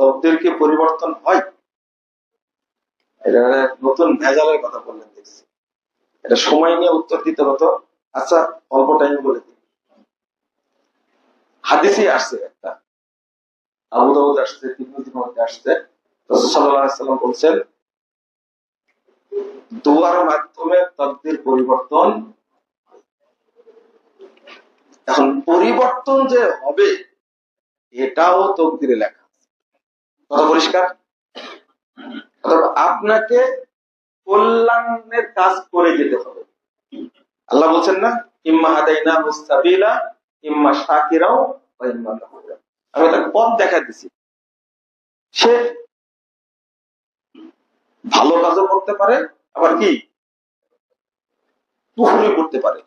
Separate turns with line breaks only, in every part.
তকদির কি পরিবর্তন হয়? এটা নতুন ভেজালের কথা বললেন দেখছি। এটা সময় নিয়ে উত্তর দিতে হতো। আচ্ছা অল্প টাইম বলে দিই। হাদিসে আসছে একটা। আবু দাউদ আসছে তিরমিজির মধ্যে আসছে। রাসূল সাল্লাম বলছেন, দোয়ার মাধ্যমে তকদির পরিবর্তন এখন পরিবর্তন যে হবে, এটাও তকদিরে লেখা। কথা পরিষ্কার? আপনাকে কল্যাণের কাজ করে যেতে হবে। আল্লাহ বলছেন না, ইম্মা হাদাইনা মুস্তাবিলা, ইম্মা শাকিরাও আমি তাকে পথ দেখা দিছি। সে ভালো কাজও করতে পারে, আবার কি? পুকুরি করতে পারে।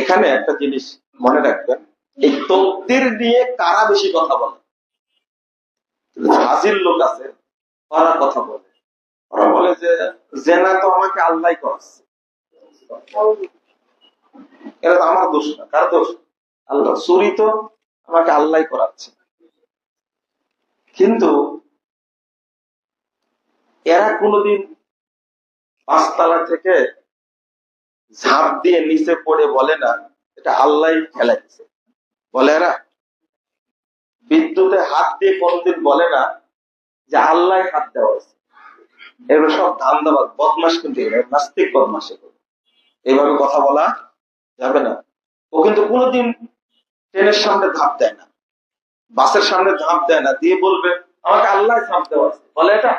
এখানে একটা জিনিস মনে রাখবেন, এই তকদির নিয়ে কারা বেশি কথা বলে? হাজির লোক আছে ওরা কথা বলে। ওরা বলে যে, জেনা তো আমাকে আল্লাহ করাচ্ছে এটা তো আমার দোষ না। কার দোষ? আল্লাহ। চুরি তো আমাকে আল্লাহ করাচ্ছে। কিন্তু এরা কোনোদিন পাঁচতলা থেকে ঝাঁপ দিয়ে নিচে পড়ে বলে না, এটা আল্লাহ খেলাইছে। বলে এরা? বিদ্যুতে হাত দিয়ে কোনদিন বলে না যে আল্লাহ হাত দেওয়া হয়েছে। এগুলো সব ধান্দাবাদ বদমাস কিন্তু নাস্তিক বদমাস এইভাবে কথা বলা যাবে না। ও কিন্তু কোনোদিন ট্রেনের সামনে ধাপ দেয় না, বাসের সামনে ধাপ দেয় না, দিয়ে বলবে, আমাকে আল্লাহ ধাপ দেওয়া আছে বলে এটা?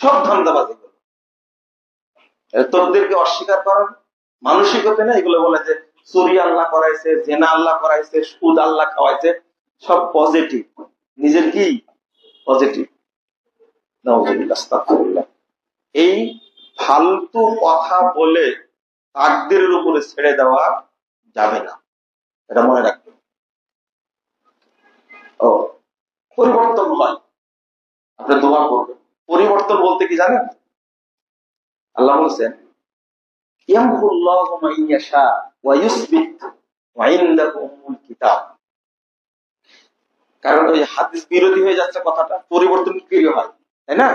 সব ধান্দাবাজ এগুলো। তোদেরকে অস্বীকার করার মানসিকতা না, এগুলো বলে যে, চুরি আল্লাহ করাইছে, জেনা আল্লাহ করাইছে, সুদ আল্লাহ খাওয়াইছে। সব পজিটিভ নিজের কি? পজিটিভ এই ফালতু কথা বলে তাকদিরের উপরে ছেড়ে দেওয়া যাবে না। এটা মনে রাখবেন ও, পরিবর্তন হয় আপনি দোয়া করবেন। পরিবর্তন বলতে কি জানেন? আল্লাহ বলছেন, ইয়ামহুল্লাহু মা ইয়াশা ওয়া ইউসবিত ওয়া ইনদাহু কিতাব। কারণ ওই হাদিস বিরোধী হয়ে যাচ্ছে কথাটা, পরিবর্তন কি হয়, তাই না?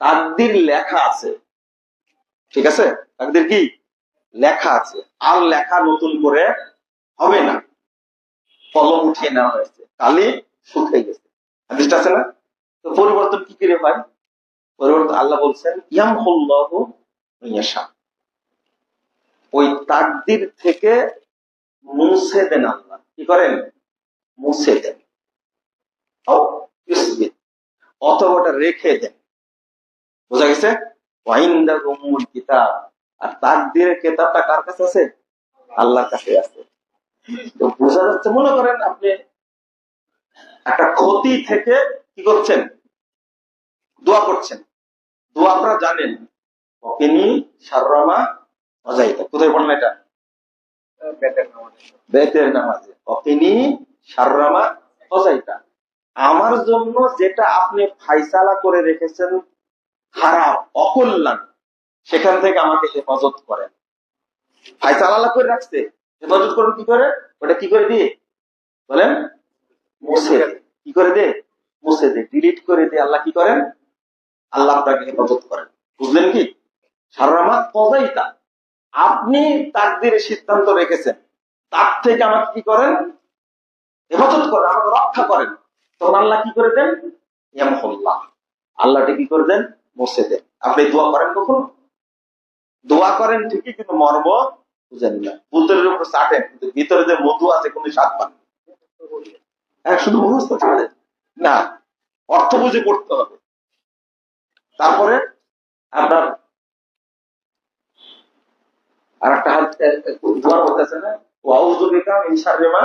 তাকদির লেখা আছে, ঠিক আছে? তাকদির কি? লেখা আছে, আর লেখা নতুন করে হবে না। কলম উঠিয়ে নেওয়া হয়েছে, কালি শুকিয়ে গেছে। হাদিসটা আছে না? তো পরিবর্তন কি করে হয়? পরিবর্তন আল্লাহ বলছেন ইয়াম হল্লাহু ইয়াশা। ওই তাকদির থেকে মুছে দেন আল্লাহ। কি করেন? মুছে দেন। অথবা ওটা রেখে দেন। বোঝা গেছে? ওয়াইন্দা গুমুল কিতাব। আর তাকদিরের কেতাবটা কার কাছে আছে? আল্লাহর কাছে আছে। তো বোঝা যাচ্ছে মনে করেন আপনি একটা ক্ষতি থেকে কি করছেন? দোয়া করছেন। দোয়া আপনারা জানেন। তিনি সাররামা অজাইতা। কোথায় বললেন এটা? বেতের নামাজে। তিনি সাররামা অজাইতা আমার জন্য যেটা আপনি ফাইসালা করে রেখেছেন খারাপ অকল্যাণ, সেখান থেকে আমাকে হেফাজত করেন। ফাইসালা করে রাখছে। হেফাজত করেন কি করে? ওটা কি করে দিয়ে? বলেন, মুছে কি করে দে মুছে দে ডিলিট করে দে আল্লাহ কি করেন? আল্লাহ আপনাকে হেফাজত করেন। বুঝলেন কি? সারামা কজাইতা আপনি তাকদিরের সিদ্ধান্ত রেখেছেন। তার থেকে আমাকে কি করেন? হেফাজত করেন, আমাকে রক্ষা করেন। তখন আল্লাহ কি করে দেন? ইয়ামহুল্লাহ। আল্লাহটা কি করে দেন? মুছে দেন। আপনি দোয়া করেন কখন? দোয়া করেন ঠিকই, কিন্তু মর্ম বুঝেন না। বুদ্ধের উপর চাটেন কিন্তু ভিতরে যে মধু আছে, কোনো স্বাদ পান হ্যাঁ শুধু মুখস্থ করে না, অর্থ বুঝে করতে হবে। তারপরে আপনার আর একটা হাত দোয়া করতেছে না? ওয়াউযু বিকা মিন শাররি মা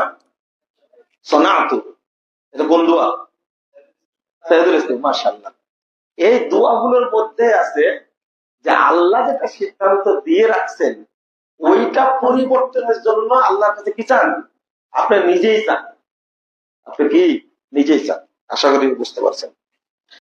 সনাতু দোয়া? সাইদুল এই দোয়াগুলোর মধ্যে আছে যে আল্লাহ যেটা সিদ্ধান্ত দিয়ে রাখছেন, ওইটা পরিবর্তনের জন্য আল্লাহর কাছে কি চান? আপনি নিজেই চান। আপনি কি? নিজেই চান। আশা করি বুঝতে পারছেন।